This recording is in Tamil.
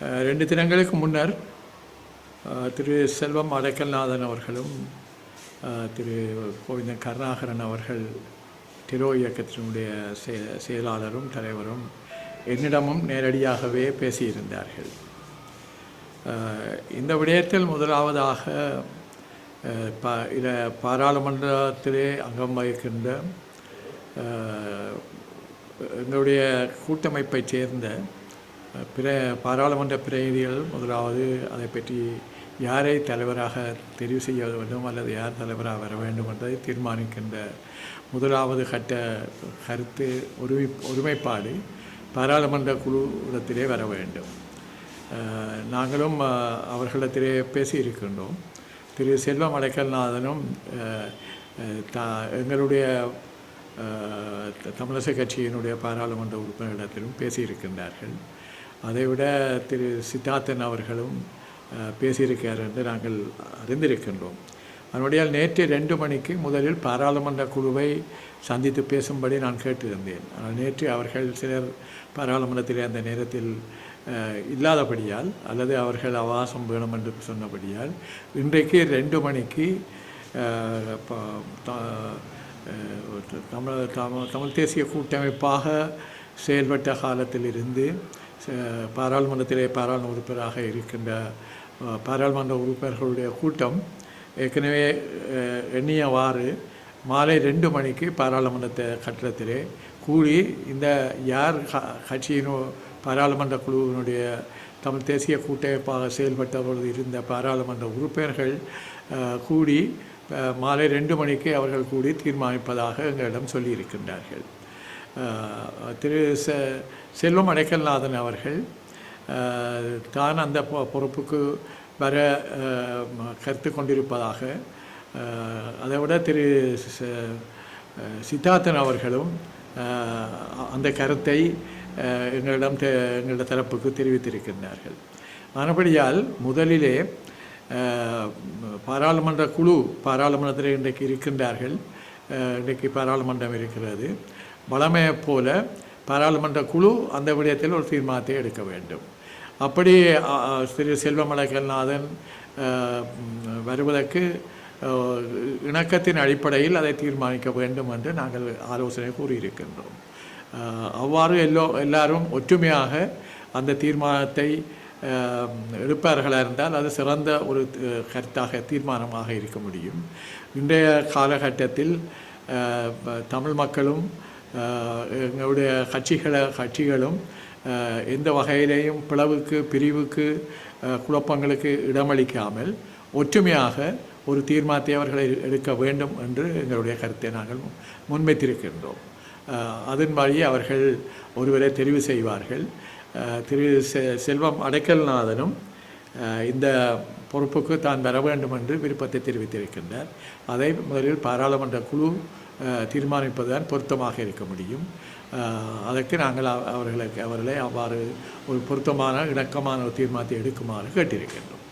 ரெண்டு தினங்களுக்கு முன்னர் திரு செல்வம் அடைக்கல்நாதன் அவர்களும் திரு கோவிந்தன் கருணாகரன் அவர்கள் திரோ இயக்கத்தினுடைய செய- செயலாளரும் தலைவரும் என்னிடமும் நேரடியாகவே பேசியிருந்தார்கள். இந்த விடயத்தில் முதலாவதாக ப இத பாராளுமன்றத்திலே அங்கம் வகிக்கின்ற எங்களுடைய கூட்டமைப்பைச் சேர்ந்த பிற பாராளுமன்ற பிரதிநிதிகள் முதலாவது அதை பற்றி யாரை தலைவராக தெரிவு செய்ய வேண்டும் அல்லது யார் தலைவராக வர வேண்டும் என்பதை தீர்மானிக்கின்ற முதலாவது கட்ட கருத்து ஒருமை ஒருமைப்பாடு பாராளுமன்ற குழு இடத்திலே வர வேண்டும். நாங்களும் அவர்களிடத்திலே பேசியிருக்கின்றோம். திரு செல்வம் அடைக்கல்நாதனும் த எங்களுடைய அஹ், தமிழிசை கட்சியினுடைய பாராளுமன்ற உறுப்பினரிடத்திலும் பேசியிருக்கின்றார்கள். அதைவிட திரு சித்தார்த்தன் அவர்களும் பேசியிருக்கார் பேசியிருக்கிறார் என்று நாங்கள் அறிந்திருக்கின்றோம். அதனுடைய நேற்று ரெண்டு மணிக்கு முதலில் பாராளுமன்ற குழுவை சந்தித்து பேசும்படி நான் கேட்டிருந்தேன். ஆனால் நேற்று அவர்கள் சிலர் பாராளுமன்றத்தில் அந்த நேரத்தில் இல்லாதபடியால் அல்லது அவர்கள் அவகாசம் வேணும் என்று சொன்னபடியால் இன்றைக்கு ரெண்டு மணிக்கு தமிழ் தமிழ் தேசிய கூட்டமைப்பாக செயல்பட்ட காலத்திலிருந்து பாராளுமன்றத்திலே பாராளுமன்ற உறுப்பினராக இருக்கின்ற பாராளுமன்ற உறுப்பினர்களுடைய கூட்டம் ஏற்கனவே எண்ணியவாறு மாலை ரெண்டு மணிக்கு பாராளுமன்ற கட்டிடத்திலே கூடி இந்த யார் கட்சியினோ பாராளுமன்ற குழுவினுடைய தமிழ் தேசிய கூட்டமைப்பாக செயல்பட்ட பொழுது இருந்த பாராளுமன்ற உறுப்பினர்கள் கூடி மாலை ரெண்டு மணிக்கு அவர்கள் கூடி தீர்மானிப்பதாக எங்களிடம் சொல்லியிருக்கின்றார்கள். திரு செ செல்வம் அடைக்கல்நாதன் அவர்கள் தான் அந்த பொ- பொறுப்புக்கு வர கருத்து கொண்டிருப்பதாக அதை விட திரு சித்தார்த்தன் அவர்களும் அந்த கருத்தை எங்களிடம் தெ- எங்களோட தரப்புக்கு தெரிவித்திருக்கின்றார்கள். மறுபடியால் முதலிலே பாராளுமன்ற குழு பாராளுமன்றத்தில் இன்றைக்கு இருக்கின்றார்கள். இன்றைக்கு பாராளுமன்றம் இருக்கிறது. வளமையைப் போல பாராளுமன்ற குழு அந்த விடயத்தில் ஒரு தீர்மானத்தை எடுக்க வேண்டும். அப்படி திரு செல்வமலக்கல்நாதன் வருவதற்கு இணக்கத்தின் அடிப்படையில் அதை தீர்மானிக்க வேண்டும் என்று நாங்கள் ஆலோசனை கூறியிருக்கின்றோம். அவ்வாறு எல்லோ எல்லாரும் ஒற்றுமையாக அந்த தீர்மானத்தை அஹ், எடுப்பார்களாக இருந்தால் அது சிறந்த ஒரு கருத்தாக தீர்மானமாக இருக்க முடியும். இன்றைய காலகட்டத்தில் தமிழ் மக்களும் எங்களுடைய கட்சிகளை கட்சிகளும் எந்த வகையிலேயும் பிளவுக்கு பிரிவுக்கு குழப்பங்களுக்கு இடமளிக்காமல் ஒற்றுமையாக ஒரு தீர்மானத்தை அவர்களை எடுக்க வேண்டும் என்று எங்களுடைய கருத்தை நாங்கள் முன்வைத்திருக்கின்றோம். அதன் வழி அவர்கள் ஒருவரை தெரிவு செய்வார்கள். திரு செ- செல்வம் அடைக்கல்நாதனும் இந்த பொறுப்புக்கு தான் வர வேண்டும் என்று விருப்பத்தை தெரிவித்திருக்கின்றார். அதை முதலில் பாராளுமன்ற குழு தீர்மானிப்பதுதான் பொருத்தமாக இருக்க முடியும். அதற்கு நாங்கள் அவர்களுக்கு அவர்களை அவ்வாறு ஒரு பொருத்தமான இணக்கமான ஒரு தீர்மானத்தை எடுக்குமாறு கேட்டிருக்கின்றோம்.